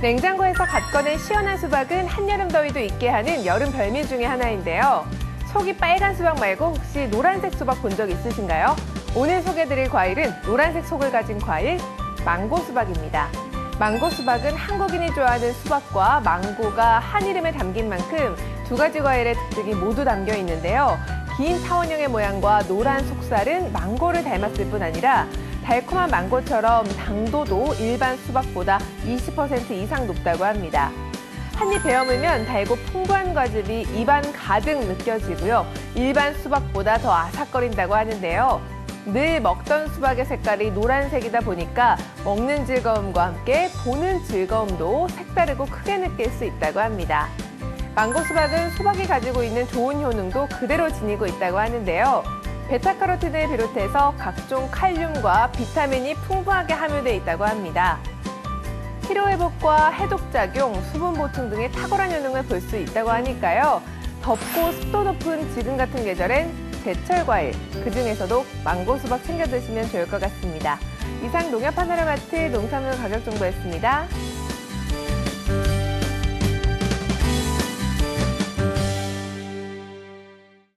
냉장고에서 갓 꺼낸 시원한 수박은 한여름 더위도 잊게 하는 여름 별미 중에 하나인데요. 속이 빨간 수박 말고 혹시 노란색 수박 본 적 있으신가요? 오늘 소개드릴 과일은 노란색 속을 가진 과일, 망고 수박입니다. 망고 수박은 한국인이 좋아하는 수박과 망고가 한 이름에 담긴 만큼 두 가지 과일의 특징이 모두 담겨 있는데요. 긴 타원형의 모양과 노란 속살은 망고를 닮았을 뿐 아니라 달콤한 망고처럼 당도도 일반 수박보다 20% 이상 높다고 합니다. 한입 베어물면 달고 풍부한 과즙이 입안 가득 느껴지고요. 일반 수박보다 더 아삭거린다고 하는데요. 늘 먹던 수박의 색깔이 노란색이다 보니까 먹는 즐거움과 함께 보는 즐거움도 색다르고 크게 느낄 수 있다고 합니다. 망고 수박은 수박이 가지고 있는 좋은 효능도 그대로 지니고 있다고 하는데요. 베타카로틴을 비롯해서 각종 칼륨과 비타민이 풍부하게 함유되어 있다고 합니다. 피로회복과 해독작용, 수분 보충 등의 탁월한 효능을 볼 수 있다고 하니까요. 덥고 습도 높은 지금 같은 계절엔 제철 과일, 그 중에서도 망고 수박 챙겨 드시면 좋을 것 같습니다. 이상 농협 하나로마트 농산물 가격 정보였습니다.